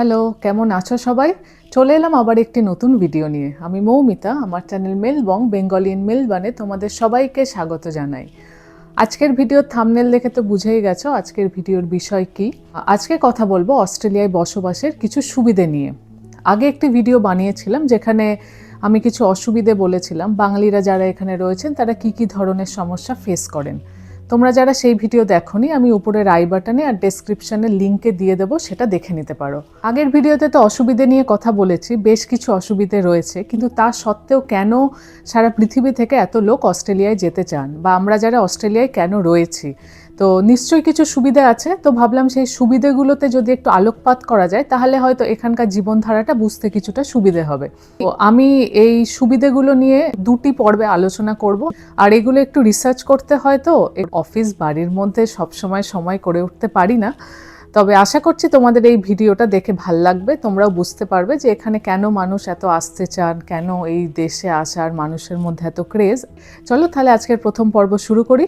Hello, কেমন আছো সবাই? চলে এলাম আবার একটি নতুন ভিডিও নিয়ে। আমি মৌমিতা, আমার চ্যানেল মেলবং বেঙ্গলি ইন মেলবানে তোমাদের সবাইকে স্বাগত জানাই। আজকের ভিডিওর থামনেল দেখে তো বুঝেই গেছো আজকের ভিডিওর বিষয় কি। আজকে কথা বলব অস্ট্রেলিয়ায় বসবাসের কিছু সুবিধে নিয়ে। আগে একটি ভিডিও বানিয়েছিলাম যেখানে আমি কিছু অসুবিধে বলেছিলাম। বাঙালিরা যারা এখানে রয়েছেন, তারা কি কি ধরনের সমস্যা ফেস করেন। তোমরা যারা সেই ভিডিও দেখোনি, আমি উপরে আই বাটনে আর ডেসক্রিপশানে লিঙ্কে দিয়ে দেবো, সেটা দেখে নিতে পারো। আগের ভিডিওতে তো অসুবিধে নিয়ে কথা বলেছি, বেশ কিছু অসুবিধে রয়েছে, কিন্তু তা সত্ত্বেও কেন সারা পৃথিবী থেকে এত লোক অস্ট্রেলিয়ায় যেতে চান? বা আমরা যারা অস্ট্রেলিয়ায় কেন রয়েছি? তো নিশ্চয়ই কিছু সুবিধা আছে। তো ভাবলাম সেই সুবিধেগুলোতে যদি একটু আলোকপাত করা যায়, তাহলে হয়তো এখানকার জীবনধারাটা বুঝতে কিছুটা সুবিধে হবে। তো আমি এই সুবিধেগুলো নিয়ে দুটি পর্বে আলোচনা করব। আর এগুলো একটু রিসার্চ করতে হয় তো অফিস বাড়ির মধ্যে সবসময় সময় করে উঠতে পারি না। তবে আশা করছি তোমাদের এই ভিডিওটা দেখে ভালো লাগবে। তোমরাও বুঝতে পারবে যে এখানে কেন মানুষ এত আসতে চান, কেন এই দেশে আসার মানুষের মধ্যে এত ক্রেজ চলো তাহলে আজকের প্রথম পর্ব শুরু করি।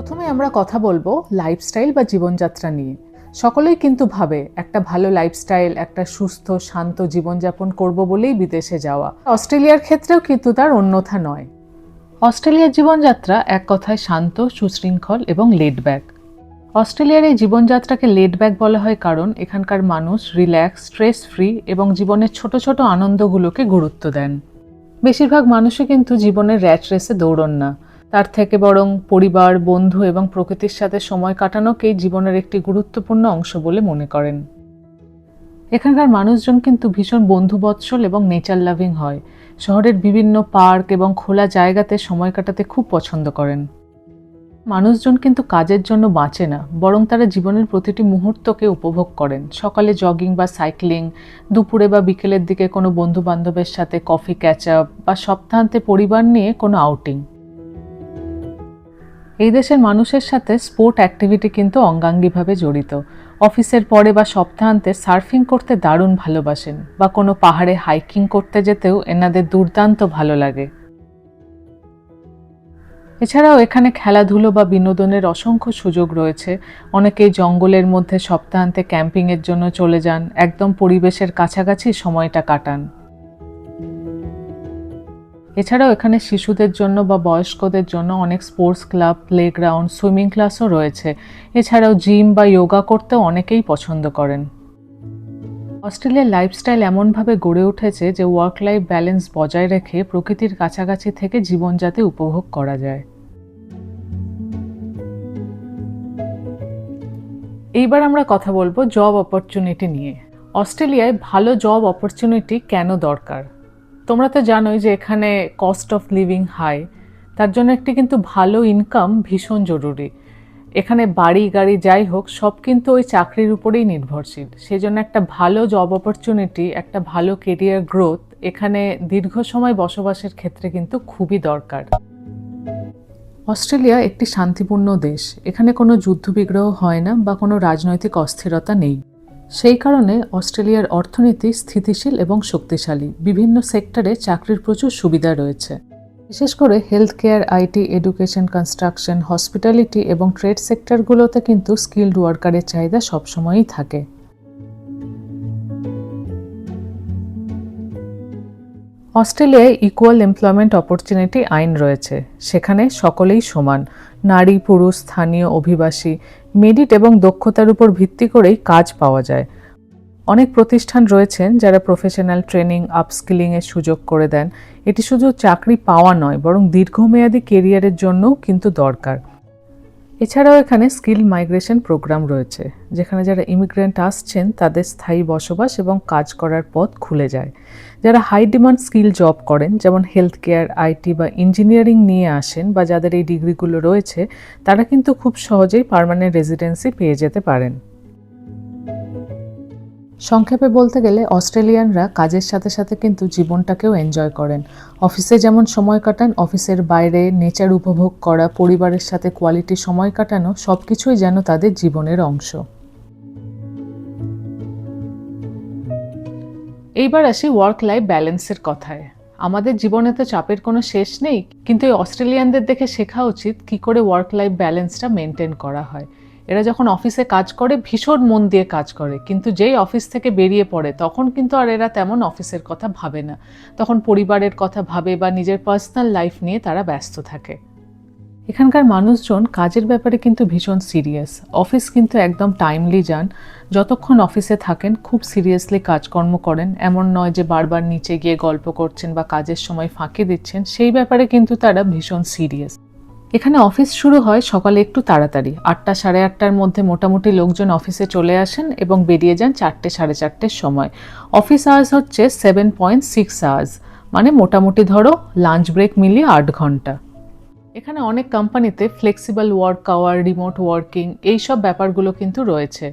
প্রথমে আমরা কথা বলব লাইফস্টাইল বা জীবনযাত্রা নিয়ে। সকলেই কিন্তু ভাবে একটা ভালো লাইফস্টাইল একটা সুস্থ, শান্ত জীবনযাপন করব বলেই বিদেশে যাওয়া। অস্ট্রেলিয়ার ক্ষেত্রেও কিন্তু তার অন্যথা নয়। অস্ট্রেলিয়ার জীবনযাত্রা এক কথায় শান্ত, সুশৃঙ্খল এবং লেড ব্যাক অস্ট্রেলিয়ার এই জীবনযাত্রাকে লেড ব্যাক বলা হয় কারণ এখানকার মানুষ রিল্যাক্স স্ট্রেস ফ্রি এবং জীবনের ছোট ছোট আনন্দগুলোকে গুরুত্ব দেন। বেশিরভাগ মানুষই কিন্তু জীবনের র্যাচ রেসে দৌড়ন না। তার থেকে বরং পরিবার, বন্ধু এবং প্রকৃতির সাথে সময় কাটানোকেই জীবনের একটি গুরুত্বপূর্ণ অংশ বলে মনে করেন। এখানকার মানুষজন কিন্তু ভীষণ বন্ধুবৎসল এবং নেচার লাভিং হয়। শহরের বিভিন্ন পার্ক এবং খোলা জায়গাতে সময় কাটাতে খুব পছন্দ করেন। মানুষজন কিন্তু কাজের জন্য বাঁচে না, বরং তারা জীবনের প্রতিটি মুহূর্তকে উপভোগ করেন। সকালে জগিং বা সাইক্লিং, দুপুরে বা বিকেলের দিকে কোনো বন্ধু বান্ধবের সাথে কফি ক্যাচ আপ বা সপ্তাহান্তে পরিবার নিয়ে কোনো আউটিং। এই দেশের মানুষের সাথে স্পোর্ট অ্যাক্টিভিটি কিন্তু অঙ্গাঙ্গিভাবে জড়িত। অফিসের পরে বা সপ্তাহান্তে সার্ফিং করতে দারুণ ভালোবাসেন বা কোনো পাহাড়ে হাইকিং করতে যেতেও এনাদের দুর্দান্ত ভালো লাগে। এছাড়াও এখানে খেলাধুলো বা বিনোদনের অসংখ্য সুযোগ রয়েছে। অনেকেই জঙ্গলের মধ্যে সপ্তাহান্তে ক্যাম্পিংয়ের জন্য চলে যান, একদম পরিবেশের কাছাকাছি সময়টা কাটান। এছাড়াও এখানে শিশুদের জন্য বা বয়স্কদের জন্য অনেক স্পোর্টস ক্লাব প্লেগ্রাউন্ড সুইমিং ক্লাসও রয়েছে। এছাড়াও জিম বা যোগা করতেও অনেকেই পছন্দ করেন। অস্ট্রেলিয়ার লাইফস্টাইল এমনভাবে গড়ে উঠেছে যে ওয়ার্ক লাইফ ব্যালেন্স বজায় রেখে প্রকৃতির কাছাকাছি থেকে জীবন যাতে উপভোগ করা যায়। এইবার আমরা কথা বলব জব অপরচুনিটি নিয়ে। অস্ট্রেলিয়ায় ভালো জব অপরচুনিটি কেন দরকার? তোমরা তো জানোই যে এখানে কস্ট অফ লিভিং হাই তার জন্য একটি কিন্তু ভালো ইনকাম ভীষণ জরুরি। এখানে বাড়ি, গাড়ি যাই হোক, সব কিন্তু ওই চাকরির উপরেই নির্ভরশীল। সেই জন্য একটা ভালো জব অপরচুনিটি একটা ভালো কেরিয়ার গ্রোথ এখানে দীর্ঘ সময় বসবাসের ক্ষেত্রে কিন্তু খুবই দরকার। অস্ট্রেলিয়া একটি শান্তিপূর্ণ দেশ। এখানে কোনো যুদ্ধবিগ্রহ হয় না বা কোনো রাজনৈতিক অস্থিরতা নেই। সেই কারণে অস্ট্রেলিয়ার অর্থনীতি স্থিতিশীল এবং শক্তিশালী। বিভিন্ন সেক্টরে চাকরির প্রচুর সুবিধা রয়েছে। বিশেষ করে health care IT education construction hospitality এবং ট্রেড সেক্টরগুলোতে কিন্তু স্কিল্ড ওয়ার্কারের চাহিদা সবসময়ই থাকে। অস্ট্রেলিয়ায় ইকুয়াল এমপ্লয়মেন্ট অপরচুনিটি আইন রয়েছে। সেখানে সকলেই সমান। নারী, পুরুষ, স্থানীয়, অভিবাসী মেরিট এবং দক্ষতার উপর ভিত্তি করেই কাজ পাওয়া যায়। অনেক প্রতিষ্ঠান রয়েছেন যারা প্রফেশনাল ট্রেনিং আপস্কিলিংয়ের সুযোগ করে দেন। এটি শুধু চাকরি পাওয়া নয়, বরং দীর্ঘমেয়াদী কেরিয়ারের জন্যও কিন্তু দরকার। এছাড়াও এখানে স্কিল মাইগ্রেশন প্রোগ্রাম রয়েছে, যেখানে যারা ইমিগ্রেন্ট আসছেন তাদের স্থায়ী বসবাস এবং কাজ করার পথ খুলে যায়। যারা হাই ডিমান্ড স্কিল জব করেন, যেমন হেলথ কেয়ার আইটি বা ইঞ্জিনিয়ারিং নিয়ে আসেন বা যাদের এই ডিগ্রিগুলো রয়েছে, তারা কিন্তু খুব সহজেই পারমানেন্ট রেজিডেন্সি পেয়ে যেতে পারেন। সংক্ষেপে বলতে গেলে অস্ট্রেলিয়ানরা কাজের সাথে সাথে কিন্তু জীবনটাকেও এনজয় করেন। অফিসে যেমন সময় কাটান, অফিসের বাইরে নেচার উপভোগ করা, পরিবারের সাথে কোয়ালিটি সময় কাটানো সব কিছুই যেন তাদের জীবনের অংশ। এইবার আসি ওয়ার্ক লাইফ ব্যালেন্সের কথায়। আমাদের জীবনে তো চাপের কোনো শেষ নেই, কিন্তু এই অস্ট্রেলিয়ানদের দেখে শেখা উচিত কি করে ওয়ার্ক লাইফ ব্যালেন্সটা মেনটেন করা হয়। এরা যখন অফিসে কাজ করে, ভীষণ মন দিয়ে কাজ করে। কিন্তু যেই অফিস থেকে বেরিয়ে পড়ে, তখন কিন্তু আর এরা তেমন অফিসের কথা ভাবে না। তখন পরিবারের কথা ভাবে বা নিজের পার্সোনাল লাইফ নিয়ে তারা ব্যস্ত থাকে। এখানকার মানুষজন কাজের ব্যাপারে কিন্তু ভীষণ সিরিয়াস। অফিস কিন্তু একদম টাইমলি যান। যতক্ষণ অফিসে থাকেন, খুব সিরিয়াসলি কাজকর্ম করেন। এমন নয় যে বারবার নিচে গিয়ে গল্প করছেন বা কাজের সময় ফাঁকি দিচ্ছেন। সেই ব্যাপারে কিন্তু তারা ভীষণ সিরিয়াস। এখানে অফিস শুরু হয় সকালে একটু তাড়াতাড়ি। আটটা সাড়ে আটটার মধ্যে মোটামুটি লোকজন অফিসে চলে আসেন এবং বেরিয়ে যান চারটে সাড়ে চারটের সময়। অফিস আওয়ার্স হচ্ছে সেভেন পয়েন্ট সিক্স আওয়ার্স মানে মোটামুটি ধরো লাঞ্চ ব্রেক মিলিয়ে আট ঘণ্টা। এখানে অনেক কোম্পানিতে flexible work hour remote working এইসব ব্যাপারগুলো কিন্তু রয়েছে।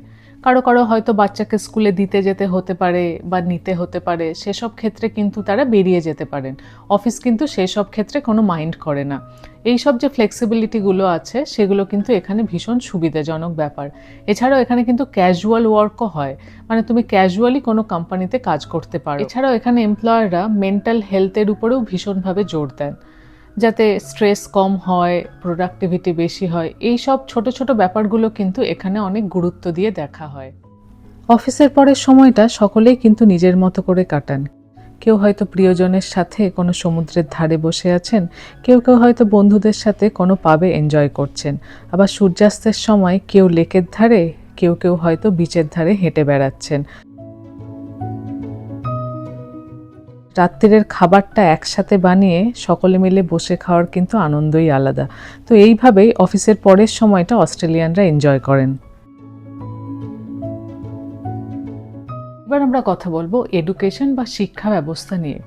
কারও কারও হয়তো বাচ্চাকে স্কুলে দিতে যেতে হতে পারে বা নিতে হতে পারে, সেসব ক্ষেত্রে কিন্তু তারা বেরিয়ে যেতে পারেন। অফিস কিন্তু সেসব ক্ষেত্রে কোনো মাইন্ড করে না। এই সব যে ফ্লেক্সিবিলিটিগুলো আছে, সেগুলো কিন্তু এখানে ভীষণ সুবিধাজনক ব্যাপার। এছাড়াও এখানে কিন্তু ক্যাজুয়াল ওয়ার্কও হয়। মানে তুমি ক্যাজুয়ালি কোনো কোম্পানিতে কাজ করতে পারো। এছাড়াও এখানে এমপ্লয়াররা মেন্টাল হেলথের উপরেও ভীষণভাবে জোর দেন। যাতে স্ট্রেস কম হয় প্রোডাক্টিভিটি বেশি হয় এই সব ছোট ছোট ব্যাপারগুলো কিন্তু এখানে অনেক গুরুত্ব দিয়ে দেখা হয়। অফিসের পরের সময়টা সকলেই কিন্তু নিজের মতো করে কাটান। কেউ হয়তো প্রিয়জনের সাথে কোনো সমুদ্রের ধারে বসে আছেন, কেউ কেউ হয়তো বন্ধুদের সাথে কোনো পাবে এনজয় করছেন। আবার সূর্যাস্তের সময় কেউ লেকের ধারে, কেউ কেউ হয়তো বিচের ধারে হেঁটে বেড়াচ্ছেন। রাত্রিরের খাবারটা একসাথে বানিয়ে সকলে মিলে বসে খাওয়ার কিন্তু আনন্দই আলাদা। তো এইভাবেই অফিসের পরের সময়টা অস্ট্রেলিয়ানরা এনজয় করেন। এবার আমরা কথা বলব এডুকেশন বা শিক্ষা ব্যবস্থা নিয়ে।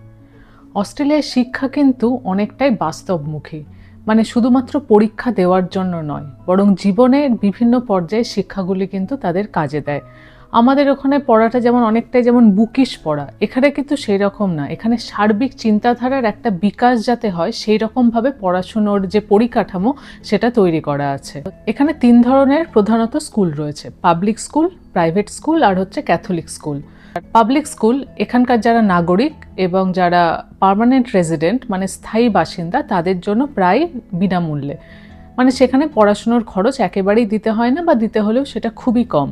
অস্ট্রেলিয়ার শিক্ষা কিন্তু অনেকটাই বাস্তবমুখী। মানে শুধুমাত্র পরীক্ষা দেওয়ার জন্য নয়, বরং জীবনের বিভিন্ন পর্যায়ে শিক্ষাগুলি কিন্তু তাদের কাজে দেয়। আমাদের ওখানে পড়াটা যেমন অনেকটাই যেমন বুকিশ পড়া, এখানে কিন্তু সেই রকম না। এখানে সার্বিক চিন্তাধারার একটা বিকাশ যাতে হয় সেই রকমভাবে পড়াশুনোর যে পরিকাঠামো, সেটা তৈরি করা আছে। এখানে তিন ধরনের প্রধানত স্কুল রয়েছে, পাবলিক স্কুল, প্রাইভেট স্কুল আর হচ্ছে ক্যাথলিক স্কুল। পাবলিক স্কুল, এখানকার যারা নাগরিক এবং যারা পার্মানেন্ট রেজিডেন্ট মানে স্থায়ী বাসিন্দা, তাদের জন্য প্রায় বিনামূল্যে। মানে সেখানে পড়াশুনোর খরচ একেবারেই দিতে হয় না বা দিতে হলেও সেটা খুবই কম।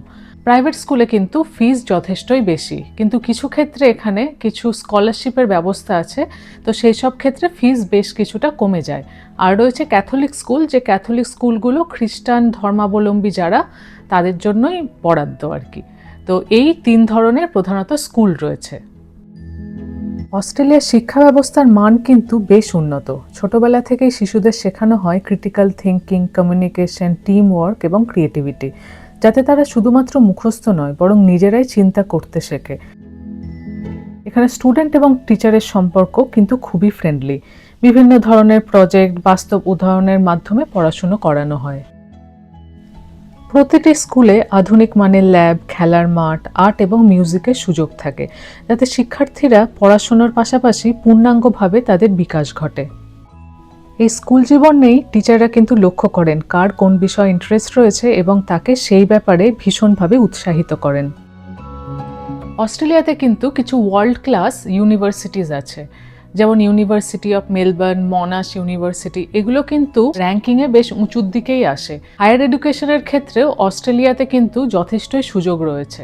প্রাইভেট স্কুলে কিন্তু ফিস যথেষ্টই বেশি। কিন্তু কিছু ক্ষেত্রে এখানে কিছু স্কলারশিপের ব্যবস্থা আছে, তো সেই সব ক্ষেত্রে ফিস বেশ কিছুটা কমে যায়। আর রয়েছে ক্যাথলিক স্কুল যে ক্যাথলিক স্কুলগুলো খ্রিস্টান ধর্মাবলম্বী যারা, তাদের জন্যই বরাদ্দ আর কি। তো এই তিন ধরনের প্রধানত স্কুল রয়েছে। অস্ট্রেলিয়ার শিক্ষা ব্যবস্থার মান কিন্তু বেশ উন্নত। ছোটবেলা থেকেই শিশুদের শেখানো হয় critical thinking communication team work এবং ক্রিয়েটিভিটি যাতে তারা শুধুমাত্র মুখস্থ নয়, বরং নিজেরাই চিন্তা করতে শেখে। এখানে স্টুডেন্ট এবং টিচারের সম্পর্ক কিন্তু খুবই ফ্রেন্ডলি বিভিন্ন ধরনের প্রজেক্ট বাস্তব উদাহরণের মাধ্যমে পড়াশুনো করানো হয়। প্রতিটি স্কুলে আধুনিক মানের ল্যাব খেলার মাঠ আর্ট এবং মিউজিকের সুযোগ থাকে, যাতে শিক্ষার্থীরা পড়াশোনার পাশাপাশি পূর্ণাঙ্গভাবে তাদের বিকাশ ঘটে। এই স্কুল জীবনেই টিচাররা কিন্তু লক্ষ্য করেন কার কোন বিষয়ে ইন্টারেস্ট রয়েছে এবং তাকে সেই ব্যাপারে ভীষণভাবে উৎসাহিত করেন। অস্ট্রেলিয়াতে কিন্তু কিছু ওয়ার্ল্ড ক্লাস ইউনিভার্সিটিজ আছে, যেমন university of Melbourne Monash university এগুলো কিন্তু র্যাঙ্কিংয়ে বেশ উঁচুর দিকেই আসে। হায়ার এডুকেশনের ক্ষেত্রেও অস্ট্রেলিয়াতে কিন্তু যথেষ্টই সুযোগ রয়েছে।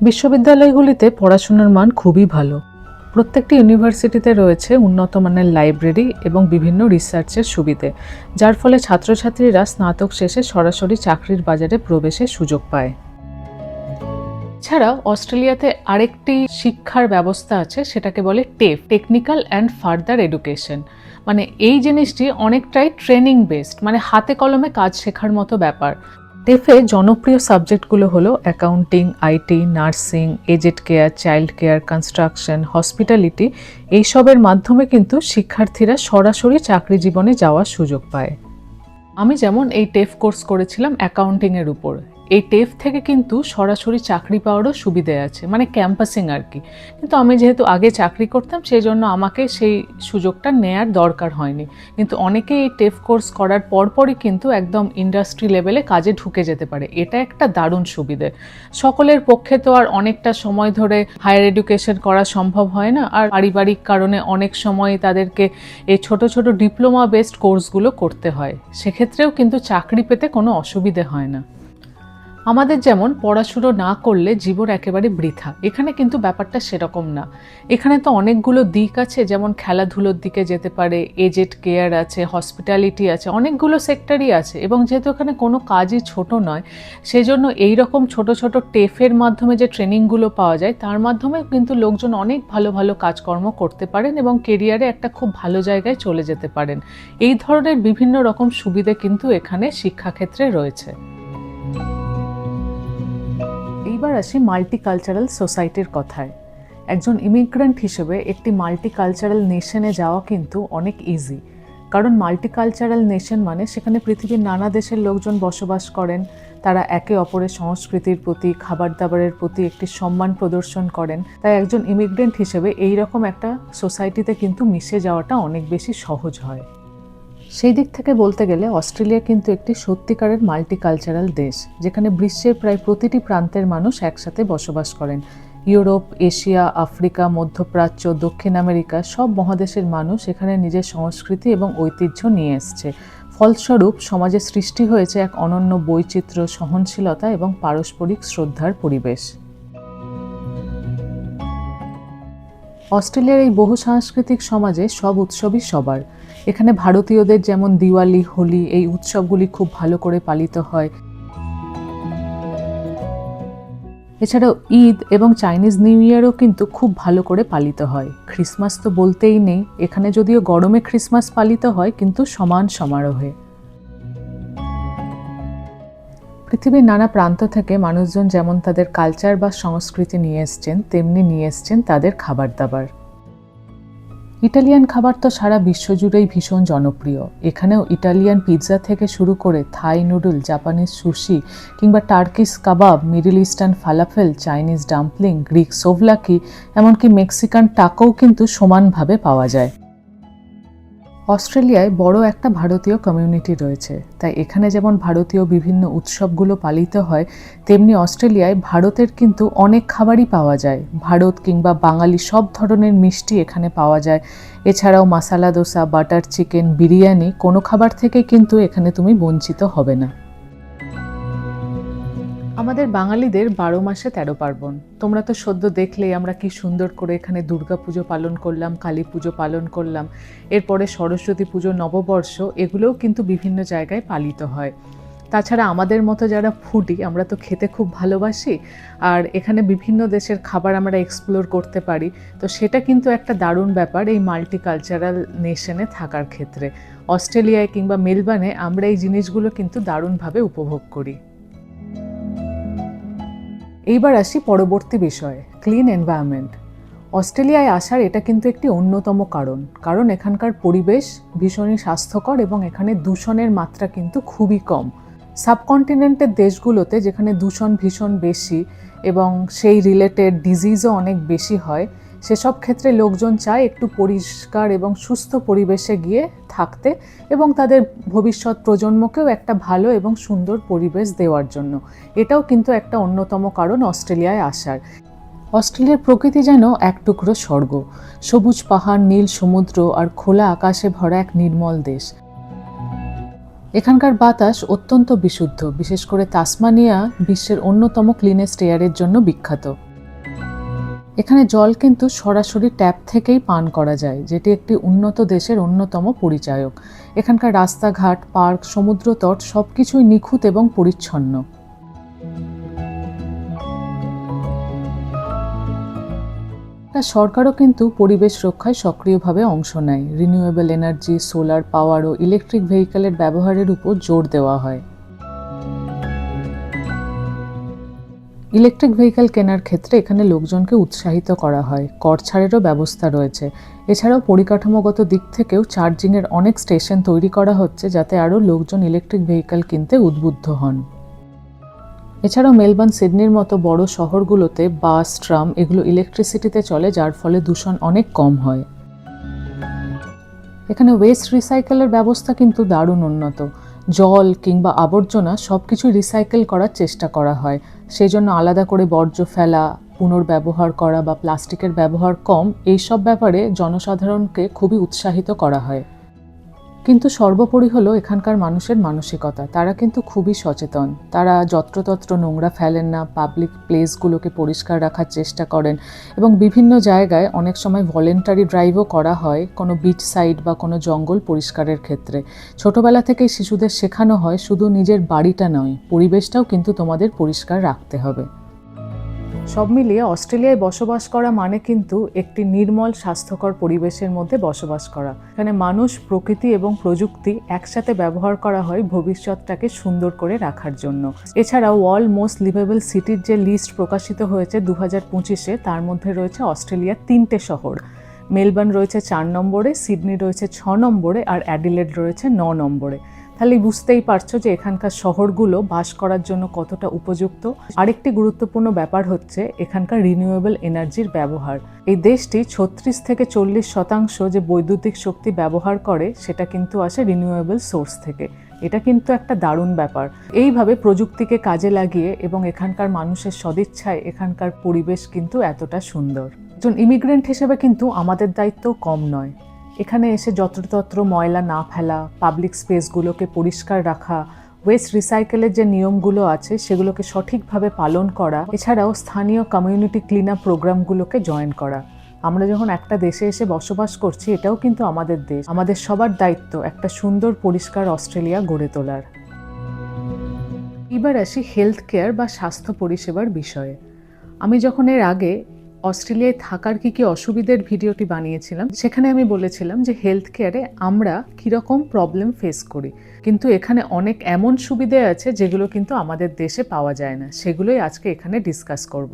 বিশ্ববিদ্যালয়গুলিতে পড়াশোনার মান খুবই ভালো। প্রত্যেকটি ইউনিভার্সিটিতে রয়েছে উন্নত মানের লাইব্রেরি এবং বিভিন্ন রিসার্চের সুবিধে, যার ফলে ছাত্রছাত্রীরা স্নাতক শেষে সরাসরি চাকরির বাজারে প্রবেশের সুযোগ পায়। ছাড়াও অস্ট্রেলিয়াতে আরেকটি শিক্ষার ব্যবস্থা আছে, সেটাকে বলে TAFE technical and further education মানে এই জিনিসটি অনেকটাই ট্রেনিং বেসড মানে হাতে কলমে কাজ শেখার মতো ব্যাপার। টেফে জনপ্রিয় সাবজেক্টগুলো হলো accounting IT nursing aged care child care construction hospitality এইসবের মাধ্যমে কিন্তু শিক্ষার্থীরা সরাসরি চাকরি জীবনে যাওয়ার সুযোগ পায়। আমি যেমন এই টেফ কোর্স করেছিলাম অ্যাকাউন্টিংয়ের উপর। এই টেফ থেকে কিন্তু সরাসরি চাকরি পাওয়ারও সুবিধে আছে মানে ক্যাম্পাসিং আর কি। কিন্তু আমি যেহেতু আগে চাকরি করতাম সেই জন্য আমাকে সেই সুযোগটা নেয়ার দরকার হয়নি। কিন্তু অনেকে এই টেফ কোর্স করার পরপরই কিন্তু একদম ইন্ডাস্ট্রি লেভেলে কাজে ঢুকে যেতে পারে। এটা একটা দারুণ সুবিধে। সকলের পক্ষে তো আর অনেকটা সময় ধরে হায়ার এডুকেশন করা সম্ভব হয় না। আর পারিবারিক কারণে অনেক সময় তাদেরকে এই ছোট ছোট ডিপ্লোমা বেসড কোর্সগুলো করতে হয়। সেক্ষেত্রেও কিন্তু চাকরি পেতে কোনো অসুবিধে হয় না। আমাদের যেমন পড়াশুনো না করলে জীবন একেবারে বৃথা। এখানে কিন্তু ব্যাপারটা সেরকম না। এখানে তো অনেকগুলো দিক আছে, যেমন খেলাধুলোর দিকে যেতে পারে এজেড কেয়ার আছে হসপিটালিটি আছে, অনেকগুলো সেক্টরই আছে এবং যেহেতু এখানে কোনো কাজই ছোট নয়, সেজন্য এই রকম ছোট ছোট টেফের মাধ্যমে যে ট্রেনিংগুলো পাওয়া যায়, তার মাধ্যমে কিন্তু লোকজন অনেক ভালো ভালো কাজকর্ম করতে পারেন এবং কেরিয়ারে একটা খুব ভালো জায়গায় চলে যেতে পারেন। এই ধরনের বিভিন্ন রকম সুবিধে কিন্তু এখানে শিক্ষাক্ষেত্রে রয়েছে। এইবার আসি মাল্টিকালচারাল সোসাইটির কথায়। একজন ইমিগ্রেন্ট হিসেবে একটি মাল্টিকালচারাল নেশনে যাওয়া কিন্তু অনেক ইজি কারণ মাল্টিকালচারাল নেশন মানে সেখানে পৃথিবীর নানা দেশের লোকজন বসবাস করেন, তারা একে অপরের সংস্কৃতির প্রতি খাবার দাবারের প্রতি একটি সম্মান প্রদর্শন করেন। তাই একজন ইমিগ্রেন্ট হিসেবে এই রকম একটা সোসাইটিতে কিন্তু মিশে যাওয়াটা অনেক বেশি সহজ হয়। সেই দিক থেকে বলতে গেলে অস্ট্রেলিয়া কিন্তু একটি সত্যিকারের মাল্টিকালচারাল দেশ, যেখানে বিশ্বের প্রায় প্রতিটি প্রান্তের মানুষ একসাথে বসবাস করেন। ইউরোপ, এশিয়া, আফ্রিকা, মধ্যপ্রাচ্য, দক্ষিণ আমেরিকা, সব মহাদেশের মানুষ এখানে নিজের সংস্কৃতি এবং ঐতিহ্য নিয়ে এসছে। ফলস্বরূপ, সমাজে সৃষ্টি হয়েছে এক অনন্য বৈচিত্র্য, সহনশীলতা এবং পারস্পরিক শ্রদ্ধার পরিবেশ। অস্ট্রেলিয়ার এই বহু সাংস্কৃতিক সমাজে সব উৎসবই সবার। এখানে ভারতীয়দের যেমন দিওয়ালি, হোলি এই উৎসবগুলি খুব ভালো করে পালিত হয়। এছাড়াও ঈদ এবং চাইনিজ নিউ ইয়ারও কিন্তু খুব ভালো করে পালিত হয়। খ্রিসমাস তো বলতেই নেই, এখানে যদিও গরমে খ্রিসমাস পালিত হয়, কিন্তু সমান সমারোহে। পৃথিবীর নানা প্রান্ত থেকে মানুষজন যেমন তাদের কালচার বা সংস্কৃতি নিয়ে এসছেন, তেমনি নিয়ে এসছেন তাদের খাবার দাবার। ইটালিয়ান খাবার তো সারা বিশ্বজুড়েই ভীষণ জনপ্রিয়। এখানেও ইটালিয়ান পিৎজা থেকে শুরু করে থাই নুডল, জাপানিজ সুশি কিংবা Turkish kebab, Middle Eastern falafel, Chinese dumpling, Greek souvlaki, এমনকি মেক্সিকান টাকোও কিন্তু সমানভাবে পাওয়া যায়। অস্ট্রেলিয়ায় বড় একটা ভারতীয় কমিউনিটি রয়েছে। তাই এখানে যেমন ভারতীয় বিভিন্ন উৎসবগুলো পালিত হয়, তেমনি অস্ট্রেলিয়ায় ভারতের কিন্তু অনেক খাবারই পাওয়া যায়। ভারত কিংবা বাঙালি সব ধরনের মিষ্টি এখানে পাওয়া যায়। এছাড়াও মাসালা দোসা, বাটার চিকেন, বিরিয়ানি কোনো খাবার থেকে কিন্তু এখানে তুমি বঞ্চিত হবে না। আমাদের বাঙালিদের বারো মাসে তেরো পার্বণ। তোমরা তো সদ্য দেখলেই আমরা কি সুন্দর করে এখানে দুর্গা পুজো পালন করলাম, কালী পুজো পালন করলাম। এরপরে সরস্বতী পুজো, নববর্ষ, এগুলোও কিন্তু বিভিন্ন জায়গায় পালিত হয়। তাছাড়া আমাদের মতো যারা ফুডি আমরা তো খেতে খুব ভালোবাসি। আর এখানে বিভিন্ন দেশের খাবার আমরা এক্সপ্লোর করতে পারি। তো সেটা কিন্তু একটা দারুণ ব্যাপার এই মাল্টিকালচারাল নেশনে থাকার ক্ষেত্রে। অস্ট্রেলিয়ায় কিংবা মেলবার্নে আমরা এই জিনিসগুলো কিন্তু দারুণভাবে উপভোগ করি। এইবার আসি পরবর্তী বিষয়ে ক্লিন এনভায়রনমেন্ট অস্ট্রেলিয়ায় আসার এটা কিন্তু একটি অন্যতম কারণ কারণ এখানকার পরিবেশ ভীষণই স্বাস্থ্যকর এবং এখানে দূষণের মাত্রা কিন্তু খুবই কম। সাবকন্টিনেন্টের দেশগুলোতে যেখানে দূষণ ভীষণ বেশি এবং সেই রিলেটেড ডিজিজও অনেক বেশি হয় সেসব ক্ষেত্রে লোকজন চায় একটু পরিষ্কার এবং সুস্থ পরিবেশে গিয়ে থাকতে এবং তাদের ভবিষ্যৎ প্রজন্মকেও একটা ভালো এবং সুন্দর পরিবেশ দেওয়ার জন্য। এটাও কিন্তু একটা অন্যতম কারণ অস্ট্রেলিয়ায় আসার। অস্ট্রেলিয়ার প্রকৃতি যেন এক টুকরো স্বর্গ। সবুজ পাহাড়, নীল সমুদ্র আর খোলা আকাশে ভরা এক নির্মল দেশ। এখানকার বাতাস অত্যন্ত বিশুদ্ধ। বিশেষ করে তাসমানিয়া বিশ্বের অন্যতম ক্লিনেস্ট এয়ারের জন্য বিখ্যাত। এখানে জল কিন্তু সরাসরি ট্যাপ থেকেই পান করা যায়, যেটি একটি উন্নত দেশের অন্যতম পরিচায়ক। এখানকার রাস্তাঘাট, পার্ক, সমুদ্র তট সব কিছুই নিখুঁত এবং পরিচ্ছন্ন। তা সরকারও কিন্তু পরিবেশ রক্ষায় সক্রিয়ভাবে অংশ নেয়। রিনিউয়েবল এনার্জি, সোলার পাওয়ার ও ইলেকট্রিক ভেহিকেলের ব্যবহারের উপর জোর দেওয়া হয়। ইলেকট্রিক ভেহিকেল কেনার ক্ষেত্রে এখানে লোকজনকে উৎসাহিত করা হয়। কর ছাড়েরও ব্যবস্থা রয়েছে। এছাড়াও পরিকাঠামোগত দিক থেকেও চার্জিংয়ের অনেক স্টেশন তৈরি করা হচ্ছে যাতে আরও লোকজন ইলেকট্রিক ভেহিকেল কিনতে উদ্বুদ্ধ হন। এছাড়াও মেলবার্ন, সিডনির মতো বড় শহরগুলোতে বাস, ট্রাম এগুলো ইলেকট্রিসিটিতে চলে, যার ফলে দূষণ অনেক কম হয়। এখানে ওয়েস্ট রিসাইকেলের ব্যবস্থা কিন্তু দারুণ উন্নত। জল কিংবা আবর্জনা সব কিছু রিসাইকেল করার চেষ্টা করা হয়। সেই জন্য আলাদা করে বর্জ্য ফেলা, পুনর্ব্যবহার করা বা প্লাস্টিকের ব্যবহার কম, এইসব ব্যাপারে জনসাধারণকে খুবই উৎসাহিত করা হয়। কিন্তু সর্বোপরি হলো এখানকার মানুষের মানসিকতা। তারা কিন্তু খুবই সচেতন। তারা যত্রতত্র নোংরা ফেলেন না পাবলিক প্লেসগুলোকে পরিষ্কার রাখার চেষ্টা করেন এবং বিভিন্ন জায়গায় অনেক সময় ভলেন্টারি ড্রাইভও করা হয় কোনো বিচ সাইড বা কোনো জঙ্গল পরিষ্কারের ক্ষেত্রে। ছোটবেলা থেকেই শিশুদের শেখানো হয় শুধু নিজের বাড়িটা নয়, পরিবেশটাও কিন্তু তোমাদের পরিষ্কার রাখতে হবে। সব মিলিয়ে অস্ট্রেলিয়ায় বসবাস করা মানে কিন্তু একটি নির্মল, স্বাস্থ্যকর পরিবেশের মধ্যে বসবাস করা। এখানে মানুষ, প্রকৃতি এবং প্রযুক্তি একসাথে ব্যবহার করা হয় ভবিষ্যৎটাকে সুন্দর করে রাখার জন্য। এছাড়াও ওয়ার্ল্ড মোস্ট লিভেবল সিটির যে লিস্ট প্রকাশিত হয়েছে দু হাজার পঁচিশে, তার মধ্যে রয়েছে অস্ট্রেলিয়ার তিনটে শহর। মেলবার্ন রয়েছে চার নম্বরে, সিডনি রয়েছে ছ নম্বরে আর অ্যাডিলেড রয়েছে ন নম্বরে। তাহলে বুঝতেই পারছ যে এখানকার শহরগুলো বাস করার জন্য কতটা উপযুক্ত। আরেকটি গুরুত্বপূর্ণ ব্যাপার হচ্ছে এখানকার রিনিউয়েবল এনার্জির ব্যবহার। এই দেশটি ছত্রিশ থেকে চল্লিশ শতাংশ যে বৈদ্যুতিক শক্তি ব্যবহার করে, সেটা কিন্তু আসে রিনিউয়েবল সোর্স থেকে। এটা কিন্তু একটা দারুণ ব্যাপার। এইভাবে প্রযুক্তিকে কাজে লাগিয়ে এবং এখানকার মানুষের সদিচ্ছায় এখানকার পরিবেশ কিন্তু এতটা সুন্দর। একজন ইমিগ্রেন্ট হিসেবে কিন্তু আমাদের দায়িত্ব কম নয়। এখানে এসে যত্রতত্র ময়লা না ফেলা পাবলিক স্পেসগুলোকে পরিষ্কার রাখা ওয়েস্ট রিসাইকেলের যে নিয়মগুলো আছে সেগুলোকে সঠিকভাবে পালন করা, এছাড়াও স্থানীয় কমিউনিটি ক্লিন আপ প্রোগ্রামগুলোকে জয়েন করা। আমরা যখন একটা দেশে এসে বসবাস করছি, এটাও কিন্তু আমাদের দেশ। আমাদের সবার দায়িত্ব একটা সুন্দর, পরিষ্কার অস্ট্রেলিয়া গড়ে তোলার। এবার আসি হেলথ কেয়ার বা স্বাস্থ্য পরিষেবার বিষয়ে। আমি যখন এর আগে অস্ট্রেলিয়ায় থাকার কী কী অসুবিধের ভিডিওটি বানিয়েছিলাম, সেখানে আমি বলেছিলাম যে হেলথ কেয়ারে আমরা কীরকম প্রবলেম ফেস করি। কিন্তু এখানে অনেক এমন সুবিধে আছে যেগুলো কিন্তু আমাদের দেশে পাওয়া যায় না। সেগুলোই আজকে এখানে ডিসকাস করব।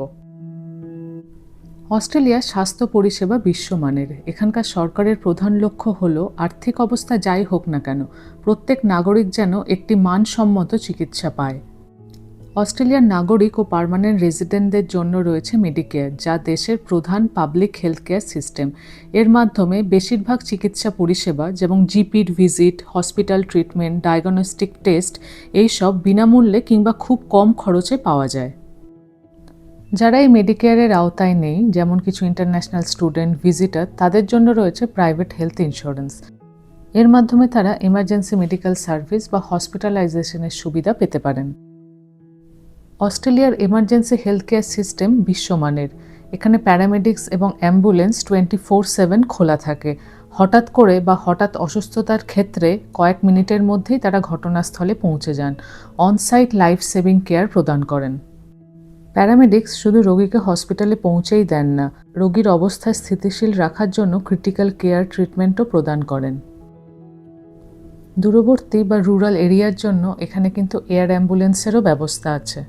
অস্ট্রেলিয়া স্বাস্থ্য পরিষেবা বিশ্বমানের। এখানকার সরকারের প্রধান লক্ষ্য হল, আর্থিক অবস্থা যাই হোক না কেন, প্রত্যেক নাগরিক যেন একটি মানসম্মত চিকিৎসা পায়। অস্ট্রেলিয়ার নাগরিক ও পার্মানেন্ট রেসিডেন্টদের জন্য রয়েছে মেডিকেয়ার যা দেশের প্রধান পাবলিক হেলথ কেয়ার সিস্টেম এর মাধ্যমে বেশিরভাগ চিকিৎসা পরিষেবা যেমন জিপির visit hospital treatment diagnostic test এইসব বিনামূল্যে কিংবা খুব কম খরচে পাওয়া যায়। যারা এই মেডিকেয়ারের আওতায় নেই, যেমন কিছু ইন্টারন্যাশনাল স্টুডেন্ট ভিজিটার তাদের জন্য রয়েছে প্রাইভেট হেলথ ইন্স্যুরেন্স এর মাধ্যমে তারা এমার্জেন্সি মেডিকেল সার্ভিস বা হসপিটালাইজেশনের সুবিধা পেতে পারেন। অস্ট্রেলিয়ার এমার্জেন্সি হেলথ কেয়ার সিস্টেম বিশ্বমানের। এখানে প্যারামেডিক্স এবং অ্যাম্বুলেন্স টোয়েন্টি ফোর সেভেন খোলা থাকে। হঠাৎ করে বা হঠাৎ অসুস্থতার ক্ষেত্রে কয়েক মিনিটের মধ্যেই তারা ঘটনাস্থলে পৌঁছে যান। অনসাইট লাইফ সেভিং কেয়ার প্রদান করেন। প্যারামেডিক্স শুধু রোগীকে হসপিটালে পৌঁছেই দেন না, রোগীর অবস্থা স্থিতিশীল রাখার জন্য ক্রিটিক্যাল কেয়ার ট্রিটমেন্টও প্রদান করেন। দূরবর্তী বা রুরাল এরিয়ার জন্য এখানে কিন্তু এয়ার অ্যাম্বুলেন্সেরও ব্যবস্থা আছে।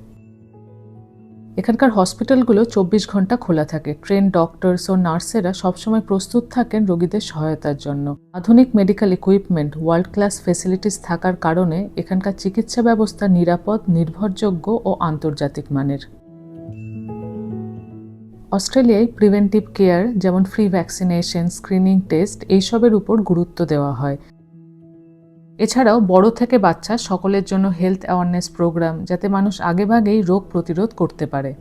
এখানকার হসপিটালগুলো চব্বিশ ঘণ্টা খোলা থাকে। ট্রেন, ডক্টরস ও নার্সেরা সবসময় প্রস্তুত থাকেন রোগীদের সহায়তার জন্য। আধুনিক medical equipment world class facilities থাকার কারণে এখানকার চিকিৎসা ব্যবস্থা নিরাপদ, নির্ভরযোগ্য ও আন্তর্জাতিক মানের। অস্ট্রেলিয়ায় প্রিভেন্টিভ কেয়ার, যেমন ফ্রি ভ্যাকসিনেশন, স্ক্রিনিং টেস্ট, এইসবের উপর গুরুত্ব দেওয়া হয়। এছাড়াও বড় থেকে বাচ্চা সকলের জন্য হেলথ অ্যাওয়ারনেস প্রোগ্রাম যাতে মানুষ আগেভাগেই রোগ প্রতিরোধ করতে পারে।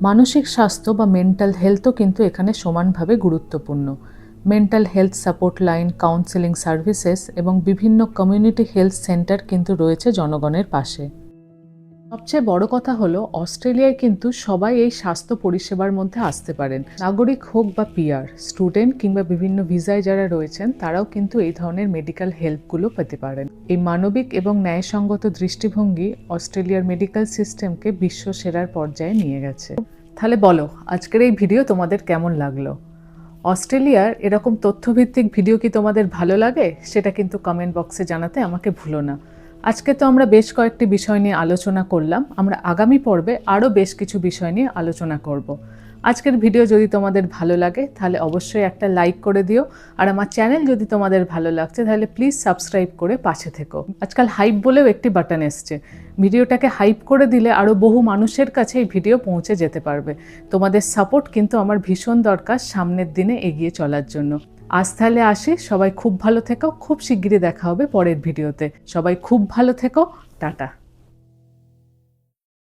মানসিক স্বাস্থ্য বা মেন্টাল হেলথও কিন্তু এখানে সমানভাবে গুরুত্বপূর্ণ। Mental health support line counselling services এবং বিভিন্ন কমিউনিটি হেলথ সেন্টার কিন্তু রয়েছে জনগণের পাশে। সবচেয়ে বড় কথা হলো, অস্ট্রেলিয়ায় কিন্তু সবাই এই স্বাস্থ্য পরিষেবার মধ্যে আসতে পারেন। নাগরিক হোক বা পিআর, স্টুডেন্ট কিংবা বিভিন্ন ভিসায় যারা রয়েছেন, তারাও কিন্তু এই ধরনের মেডিকেল হেল্পগুলো পেতে পারেন। এই মানবিক এবং ন্যায়সঙ্গত দৃষ্টিভঙ্গি অস্ট্রেলিয়ার মেডিকেল সিস্টেমকে বিশ্ব সেরার পর্যায়ে নিয়ে গেছে। তাহলে বলো, আজকের এই ভিডিও তোমাদের কেমন লাগল? অস্ট্রেলিয়ার এরকম তথ্যভিত্তিক ভিডিও কি তোমাদের ভালো লাগে? সেটা কিন্তু কমেন্ট বক্সে জানাতে আমাকে ভুলো না। আজকে তো আমরা বেশ কয়েকটি বিষয় নিয়ে আলোচনা করলাম। আমরা আগামী পর্বে আরও বেশ কিছু বিষয় নিয়ে আলোচনা করব। আজকের ভিডিও যদি তোমাদের ভালো লাগে, তাহলে অবশ্যই একটা লাইক করে দিও। আর আমার চ্যানেল যদি তোমাদের ভালো লাগছে, তাহলে প্লিজ সাবস্ক্রাইব করে পাশে থেকো। আজকাল হাইপ বলেও একটি বাটন এসছে। ভিডিওটাকে হাইপ করে দিলে আরও বহু মানুষের কাছে এই ভিডিও পৌঁছে যেতে পারবে। তোমাদের সাপোর্ট কিন্তু আমার ভীষণ দরকার সামনের দিনে এগিয়ে চলার জন্য। আজ তাহলে আসি। সবাই খুব ভালো থেকো। খুব শিগগিরই দেখা হবে পরের ভিডিওতে। সবাই খুব ভালো থেকো। টাটা।